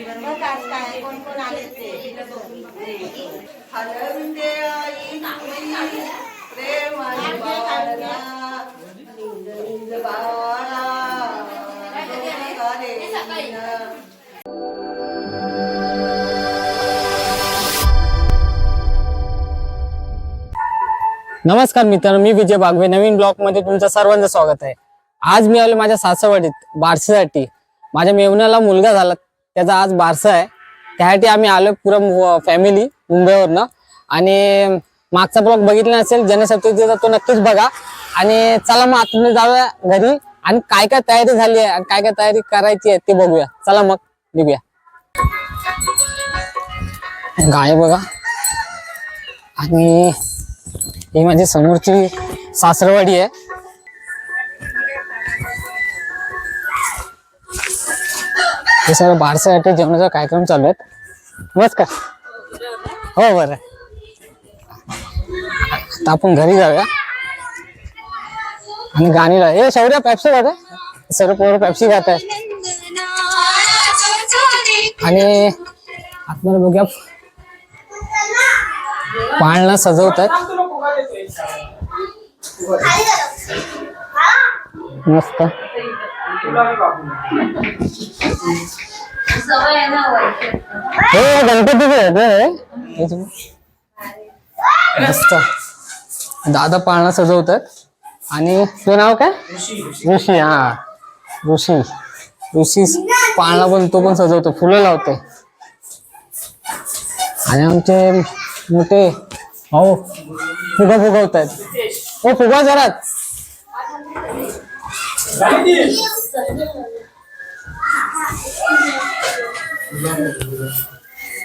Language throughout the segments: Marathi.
आज काय कोण कोण आले ते. निंद निंद बाळा नमस्कार मित्रांनो मी विजय बागवे. नवीन ब्लॉगमध्ये तुमचं सर्वांचं स्वागत आहे. आज मी आलो माझ्या सासवडीत बारसीसाठी माझ्या मेवण्याला मुलगा झाला. त्याचा आज बारसा आहे. त्यासाठी आम्ही आलो पुरा फॅमिली मुंबईवरनं. आणि मागचा ब्लॉग बघितला नसेल जनसत्तेचा तो नक्कीच बघा. आणि चला मग आता जाऊया घरी आणि काय काय तयारी झाली आहे आणि काय काय तयारी करायची आहे ते बघूया. चला मग निघूया. गाय बघा. आणि ही माझी समोरची सासरवाडी आहे. हे सगळं बारसासाठी जेवणाचा कार्यक्रम चालू आहेत. नमस्कार हो बरं. आता आपण घरी जाऊया. आणि गाणी लाव हे शौर्य पॅप्सी खात आहे. सर्व पोरं पॅप्सी खात आहे आणि आपल्याला बघूया. पाळणा सजवतात. मस्त. हे गणपतीचे आहे मस्त. दादा पाळणा सजवतात. आणि तुझं नाव काय? ऋषी हा. ऋषी. ऋषी पाळणा पण तो पण सजवतो. फुलं लावते. आणि आमचे मोठे हो फुगा फुगवतायत. हो फुगा जरात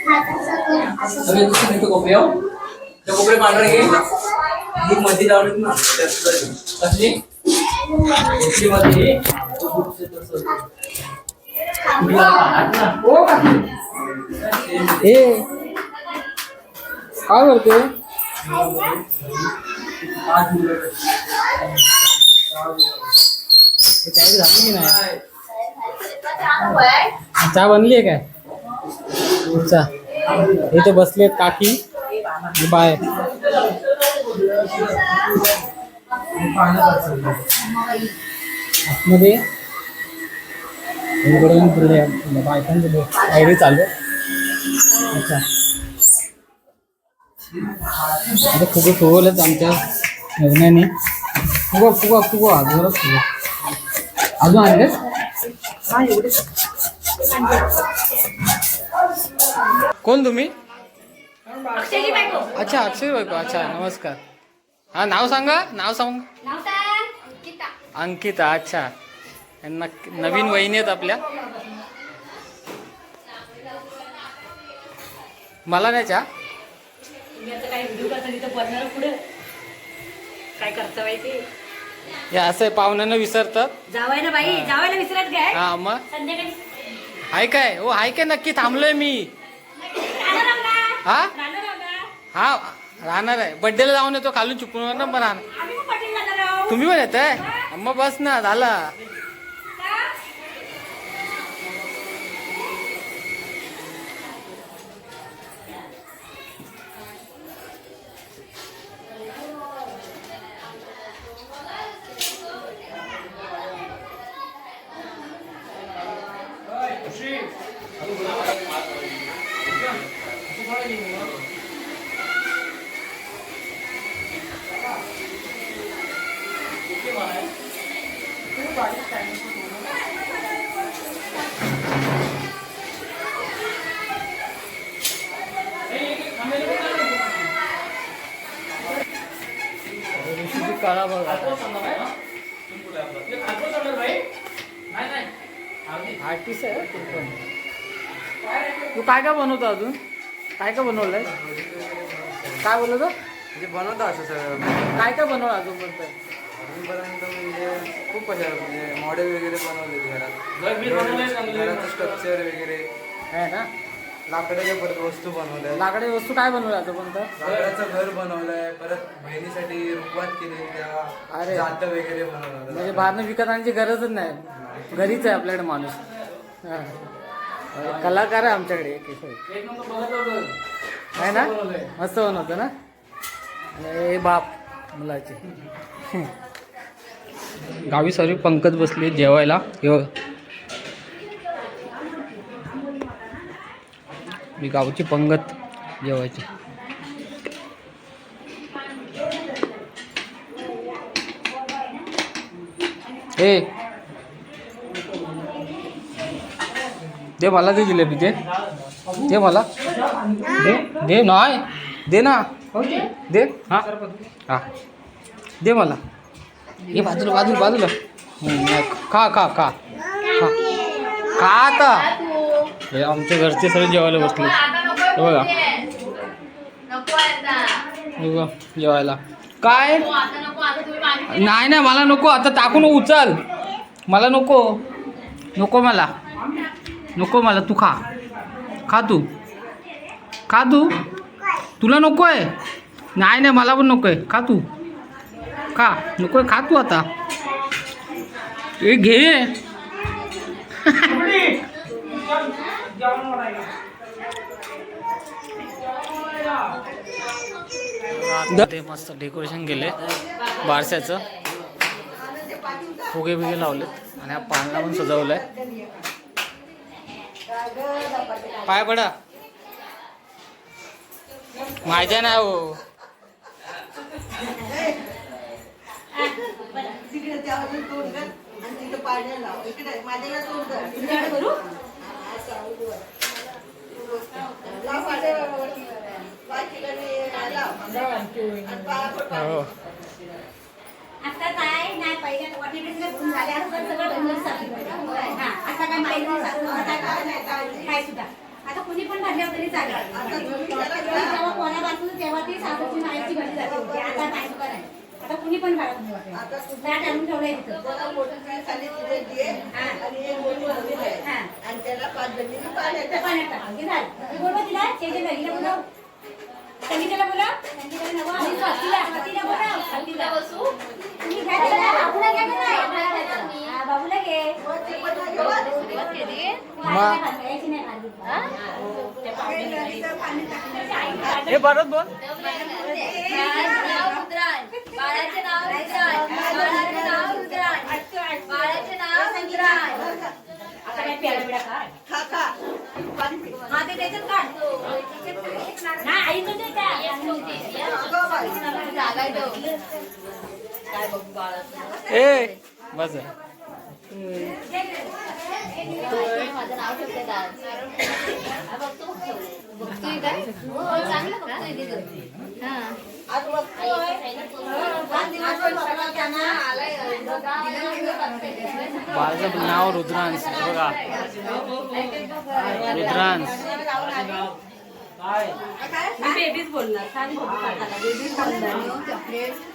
सगळे दुसरे नेतो कोपरे हो ते कोपरे पांढरे घे ही मध्ये लावली ना कसली? कसली मध्ये ए काय करते? तयारी झाली की नाही चहा बनली आहे काय? अच्छा इथे बसलेत काकी. बाय आतमध्ये. बायकांचं तयारी चालू अच्छा. खूप फुगवलंच आमच्या लग्नाने. फुगा फुगा फुगा जोरात फुगा अजून आणले कोण तुम्ही? अच्छा अक्षय बायको. अच्छा नमस्कार. हा नाव सांगा. नाव सांग. अंकिता. अच्छा. यांना नवीन वहिनी आहेत आपल्या. मला नाही चहा काय व्हिडिओ करता हे असं पाहुण्यांना विसरतात. जावाय ना बाई जावायला विसरत काय? हा मग? संध्याकाळी. हाय काय? हो हाय काय? नक्की थांबलोय मी. राहणार आहो ना? हा? राहणार आहो ना? हा राहणार आहे. बड्डेला जाऊन येतो खालून चुकून ना पण राहणार. आम्ही पण पाटील राहणार आहो. तुम्ही पण येत आहे मग बस ना झाला. काय काय बनवतो अजून? काय काय बनवलंय? काय बोलतो म्हणजे बनवतो असं सगळं. काय काय बनवलं अजूनपर्यंत अजूनपर्यंत म्हणजे खूप कशा म्हणजे मॉडेल वगैरे बनवले घरात. घर बीर बनवलंय चांगलं. घराचं स्ट्रक्चर वगैरे. आहे ना? लाकडाच्या परत वस्तू बनवल्या लाकडी वस्तू काय बनवल्या आजोपर्यंत लाकडाचं घर बनवलंय. परत बहिणीसाठी रुखवात केली अरे. त्या जात वगैरे बनवलं म्हणजे बाहेरनं विकत आणायची गरजच नाही. घरीच आहे आपल्याकडे माणूस. हा. कलाकार आहे आमच्याकडे एक होतं. आहे ना. मस्त बनवतं ना? आणि हे बाप मुलाचे. गावी सर्व पंकज बसले जेवायला. मी गावची पंगत जेवायची. हे. दे मला दे जिलेबी दे. दे मला. दे दे नाही. दे ना. दे. हां. हां. दे मला. ये बाजूला बाजूला बाजूला. का खा खा खा. खा. खा आता. हे आमच्या घरचे सगळे जेवायला बसले. हे बघा. हे बघा जेवायला. काय? नाही नाही मला नको. आता टाकून उचल. मला नको. नको मला. नको मला तू खा. खा तू. खा तू. तुला नको आहे नाही नाही मला पण नको आहे खा तू. खा. नको आहे खा तू आता. ए घे. ते मस्त डेकोरेशन केले बारशाचं. फुगे बिगे लावलेत. आणि हा पाळणा पण आहे पाय पडा. माझ्या नाही हो हो. आता काय नाही पहिल्या वाटेकडे गुण झाल्यावर पण सगळं डोंगर. हा, आता काय माहिती नाही. आता काय सुद्धा आता कुणी पण भरल्यावर तरी चालेल आता. जेव्हा कोणापासून तेव्हा ती साफची माहिती भरली जाते होती. आता काय सुद्धा नाही आता कुणी पण भरत नाही. आता आणि त्याला पाच पाण्यात टाका. झालं. बोलवा तिला, शेजारी लगीला बोलव. संगीताला. संगीताला नवं. हा. हे? परत बोल. बाळाचे नाव बाळाचे नाव रुद्राण बाळाचे नाव ए बस माझं नाव हा, हो हा रुद्रांश बघा. रुद्रांश. मी बेबीच बोलणार. बेबीच बोलणार.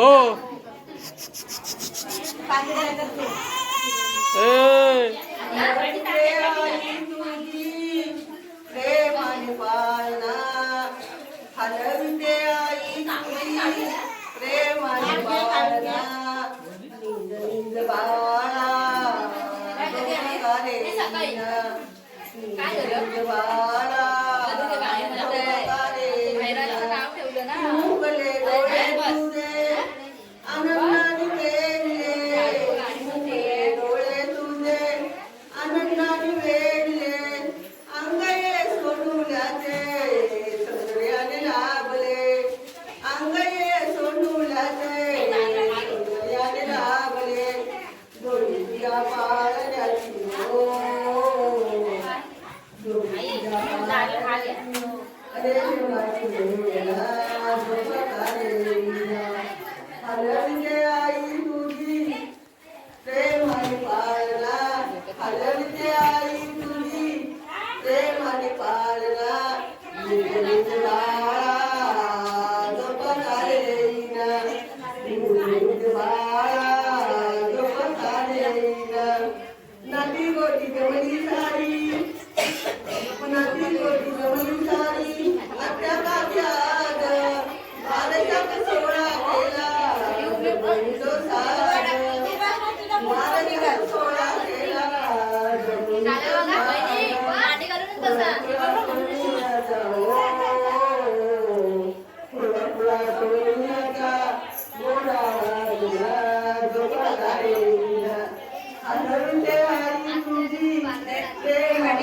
ए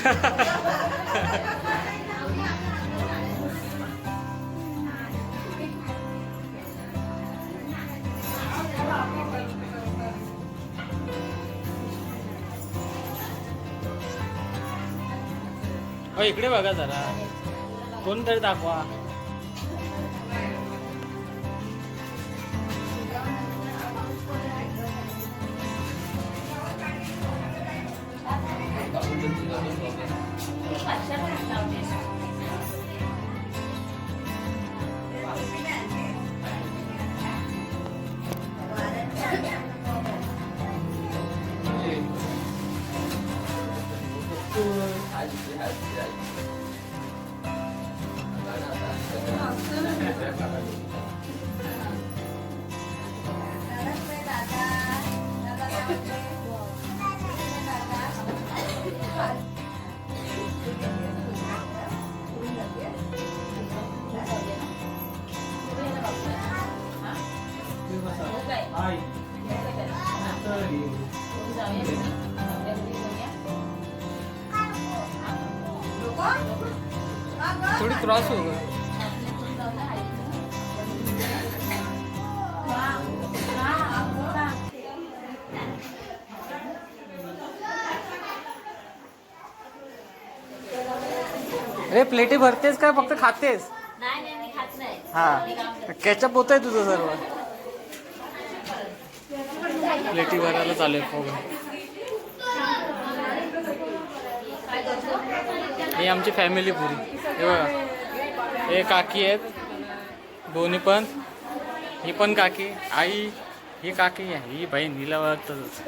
हो, इकडे बघा जरा. कोणतरी दाखवा. 对好的谢谢嗯好 अरे प्लेटी भरतेस का फक्त खातेस? नाही नाही मी खात नाही. हा. कॅचअप होत आहे तुझं सर्व. प्लेटी भरायला चालू आहे बघा. ही आमची फॅमिली पुरी. हे बघा. हे काकी आहेत. दोन्ही पण. ही पण काकी. आई ही काकी आहे. ही बहीण हिला ओळखतच.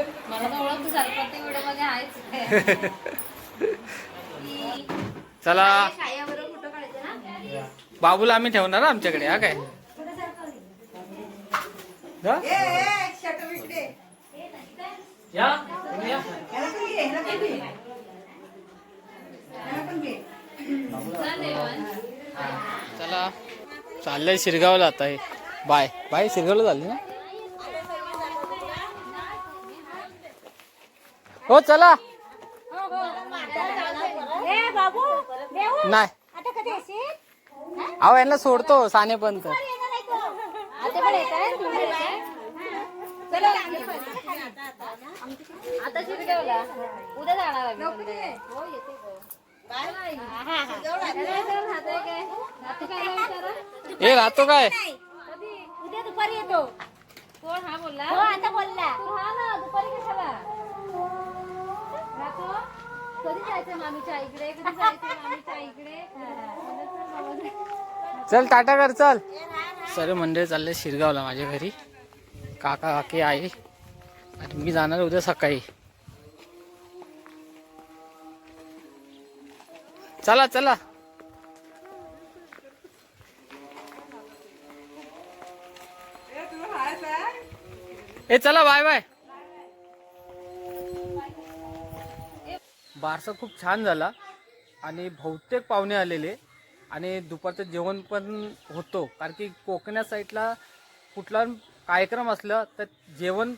चला. बाबूला आम्ही ठेवणार आमच्याकडे. हा काय? हा? चला. चाललंय शिरगावला आता हे. बाय. बाय शिरगावला झाली ना? हो चला. ए बाबू देऊ? नाही. आता कधी येशील? अहो यांना सोडतो साने पण तर. येणार नाही तो. आता पण येत आहे तू पण. येत आहे? आता शिरगावला. उद्या जाणार हो. हा, हा. हे राहतो काय उद्या दुपारी येतो. कोण हा बोलला? हो आता बोलला. तू हा ना दुपारी कशाला? राहतो? कधी जायचं मामीच्या आईकडे कधी जायचं मामीच्या म्हणलं चल टाटा कर चल. सर्व मंडळी चालले शिरगावला माझ्या घरी. काका काकी आई. आणि मी जाणार उद्या सकाळी. चला चला. ए चला बाय बाय. बारसा खूप छान झाला आणि बहुतेक पाहुणे आलेले आणि दुपारचं जेवण पण होतो. कारण की कोकण्या साईडला कुठला कार्यक्रम असला तर जेवण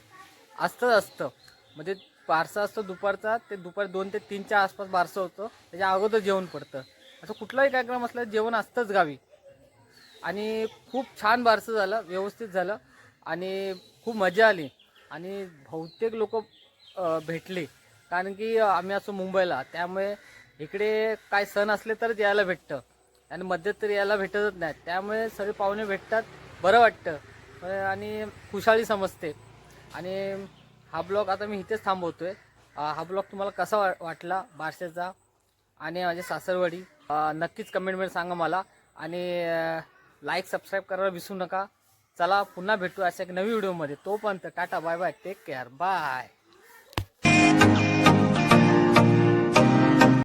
असतंच असतं. म्हणजे बारसा असतो दुपारचा ते दुपारी दोन ते तीनच्या आसपास बारसं होतं. त्याच्या अगोदर जेवण पडतं. असं कुठलाही कार्यक्रम असला जेवण असतंच गावी. आणि खूप छान बारसं झालं व्यवस्थित झालं आणि खूप मजा आली. आणि बहुतेक लोक भेटले. कारण की आम्ही असो मुंबईला त्यामुळे इकडे काय सण असले तरच यायला भेटतं. आणि मध्यंतरी तरी यायला भेटतच नाही. त्यामुळे सगळे पाहुणे भेटतात बरं वाटतं. आणि खुशाली समजते. आणि हा ब्लॉग आता मी इथेच थांबवतोय. आहे हा ब्लॉग तुम्हाला कसा वा वाटला? बारशाचा आणि माझे सासरवाडी. नक्कीच कमेंटमध्ये सांगा मला. आणि लाईक सबस्क्राईब करायला विसरू नका. चला पुन्हा भेटू अशा एक नवी व्हिडिओमध्ये तोपर्यंत tata bye bye take care bye